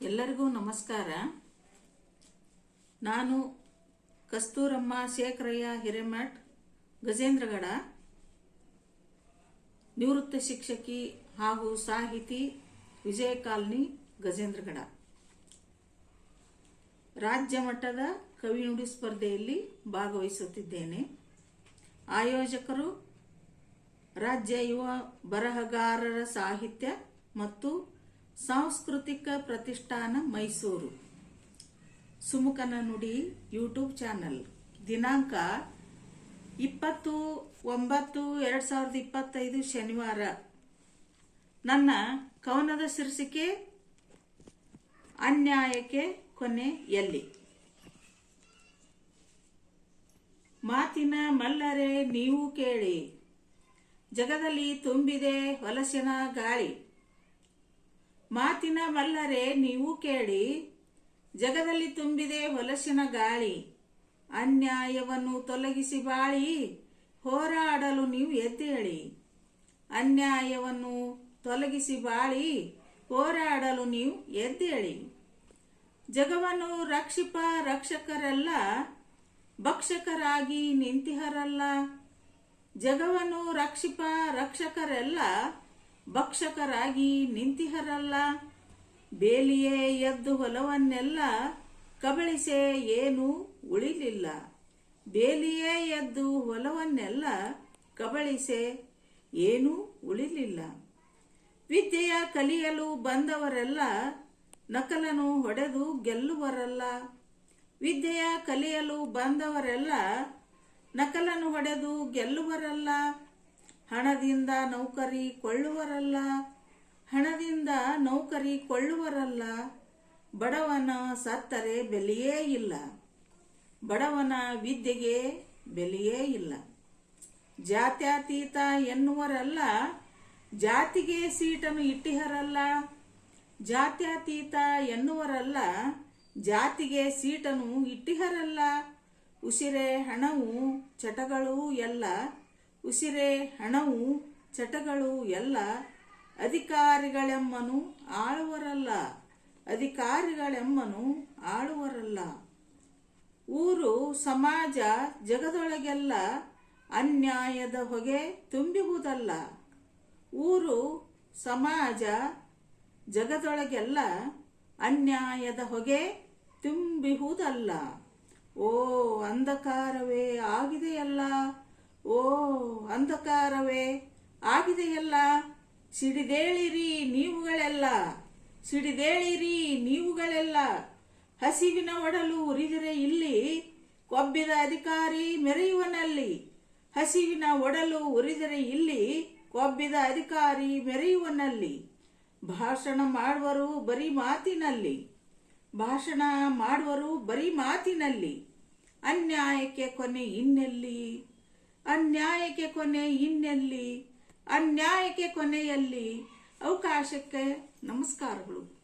ಎಲ್ಲರಿಗೂ ನಮಸ್ಕಾರ. ನಾನು ಕಸ್ತೂರಮ್ಮ ಶೇಖರಯ್ಯ ಹಿರೇಮಠ್, ಗಜೇಂದ್ರಗಡ, ನಿವೃತ್ತ ಶಿಕ್ಷಕಿ ಹಾಗೂ ಸಾಹಿತಿ ವಿಜಯ ಕಾಲನಿ, ಗಜೇಂದ್ರಗಡ. ರಾಜ್ಯ ಮಟ್ಟದ ಕವಿ ನುಡಿ ಸ್ಪರ್ಧೆಯಲ್ಲಿ ಭಾಗವಹಿಸುತ್ತಿದ್ದೇನೆ. ಆಯೋಜಕರು ರಾಜ್ಯ ಯುವ ಬರಹಗಾರರ ಸಾಹಿತ್ಯ ಮತ್ತು ಸಾಂಸ್ಕೃತಿಕ ಪ್ರತಿಷ್ಠಾನ ಮೈಸೂರು. ಸುಮುಖನ ನುಡಿ ಯೂಟ್ಯೂಬ್ ಚಾನಲ್. ದಿನಾಂಕ ಇಪ್ಪತ್ತು, ಒಂಬತ್ತು, ಎರಡು ಸಾವಿರದ ಇಪ್ಪತ್ತೈದು ಶನಿವಾರ. ನನ್ನ ಕವನದ ಶೀರ್ಷಿಕೆ, ಅನ್ಯಾಯಕ್ಕೆ ಕೊನೆ ಎಲ್ಲಿ ಮಾತಿನ ಮಲ್ಲರೆ ನೀವು ಕೇಳಿ. ಜಗದಲ್ಲಿ ತುಂಬಿದೆ ಹೊಲಸಿನ ಗಾಳಿ. ಮಾತಿನ ಮಲ್ಲರೆ ನೀವು ಕೇಳಿ, ಜಗದಲ್ಲಿ ತುಂಬಿದೆ ಹೊಲಸಿನ ಗಾಳಿ, ಅನ್ಯಾಯವನ್ನು ತೊಲಗಿಸಿ ಬಾಳಿ, ಹೋರಾಡಲು ನೀವು ಎದ್ದೇಳಿ. ಅನ್ಯಾಯವನ್ನು ತೊಲಗಿಸಿ ಬಾಳಿ, ಹೋರಾಡಲು ನೀವು ಎದ್ದೇಳಿ. ಜಗವನ್ನು ರಕ್ಷಿಪ ರಕ್ಷಕರೆಲ್ಲ, ಭಕ್ಷಕರಾಗಿ ನಿಂತಿಹರಲ್ಲ. ಜಗವನ್ನು ರಕ್ಷಿಪ ರಕ್ಷಕರೆಲ್ಲ ಭಕ್ಷಕರಾಗಿ ನಿಂತಿಹರಲ್ಲ. ಬೇಲಿಯೇ ಎದ್ದು ಹೊಲವನ್ನೆಲ್ಲ ಕಬಳಿಸೆ ಏನು ಉಳಿಲಿಲ್ಲ. ಬೇಲಿಯೇ ಎದ್ದು ಹೊಲವನ್ನೆಲ್ಲ ಕಬಳಿಸೆ ಏನೂ ಉಳಿಲಿಲ್ಲ. ವಿದ್ಯೆಯ ಕಲಿಯಲು ಬಂದವರೆಲ್ಲ ನಕಲನು ಹೊಡೆದು ಗೆಲ್ಲುವರಲ್ಲ. ವಿದ್ಯೆಯ ಕಲಿಯಲು ಬಂದವರೆಲ್ಲ ನಕಲನು ಹೊಡೆದು ಗೆಲ್ಲುವರಲ್ಲ. ಹಣದಿಂದ ನೌಕರಿ ಕೊಳ್ಳುವರಲ್ಲ ಹಣದಿಂದ ನೌಕರಿ ಕೊಳ್ಳುವರಲ್ಲ ಬಡವನ ಸತ್ತರೆ ಬೆಲೆಯೇ ಇಲ್ಲ. ಬಡವನ ವಿದ್ಯೆಗೆ ಬೆಲೆಯೇ ಇಲ್ಲ. ಜಾತ್ಯತೀತ ಎನ್ನುವರಲ್ಲ, ಜಾತಿಗೆ ಸೀಟನ್ನು ಇಟ್ಟಿಹರಲ್ಲ. ಜಾತ್ಯತೀತ ಎನ್ನುವರಲ್ಲ, ಜಾತಿಗೆ ಸೀಟನ್ನು ಇಟ್ಟಿಹರಲ್ಲ. ಉಸಿರೆ, ಹಣವು, ಚಟಗಳು ಎಲ್ಲ ಉಸಿರೆ, ಹಣವು, ಚಟಗಳು ಎಲ್ಲ ಅಧಿಕಾರಿಗಳೆಮ್ಮನು ಆಳುವರಲ್ಲ. ಅಧಿಕಾರಿಗಳೆಮ್ಮನು ಆಳುವರಲ್ಲ. ಊರು, ಸಮಾಜ ಜಗದೊಳಗೆಲ್ಲ ಅನ್ಯಾಯದ ಹೊಗೆ ತುಂಬಿಹುದಲ್ಲ. ಊರು, ಸಮಾಜ ಜಗದೊಳಗೆಲ್ಲ ಅನ್ಯಾಯದ ಹೊಗೆ ತುಂಬಿಹುದಲ್ಲ. ಓ, ಅಂಧಕಾರವೇ ಆಗಿದೆಯಲ್ಲ. ಓ, ಅಂಧಕಾರವೇ, ಆಗಿದೆಯಲ್ಲ? ಸಿಡಿದೇಳಿರಿ ನೀವುಗಳೆಲ್ಲ. ಸಿಡಿದೇಳಿರಿ ನೀವುಗಳೆಲ್ಲ. ಹಸಿವಿನ ಒಡಲು ಉರಿದರೆ ಇಲ್ಲಿ, ಕೊಬ್ಬಿದ ಅಧಿಕಾರಿ ಮೆರೆಯುವನಲ್ಲಿ. ಹಸಿವಿನ ಒಡಲು ಉರಿದರೆ ಇಲ್ಲಿ, ಕೊಬ್ಬಿದ ಅಧಿಕಾರಿ ಮೆರೆಯುವನಲ್ಲಿ. ಭಾಷಣ ಮಾಡುವರು ಬರೀ ಮಾತಿನಲ್ಲಿ. ಭಾಷಣ ಮಾಡುವರು ಬರೀ ಮಾತಿನಲ್ಲಿ. ಅನ್ಯಾಯಕ್ಕೆ ಕೊನೆ ಇನ್ನೆಲ್ಲಿ? ಅನ್ಯಾಯಕ್ಕೆ ಕೊನೆ ಇನ್ನೆಲ್ಲಿ? ಅನ್ಯಾಯಕ್ಕೆ ಕೊನೆಯಲ್ಲಿ ಅವಕಾಶಕ್ಕೆ ನಮಸ್ಕಾರಗಳು.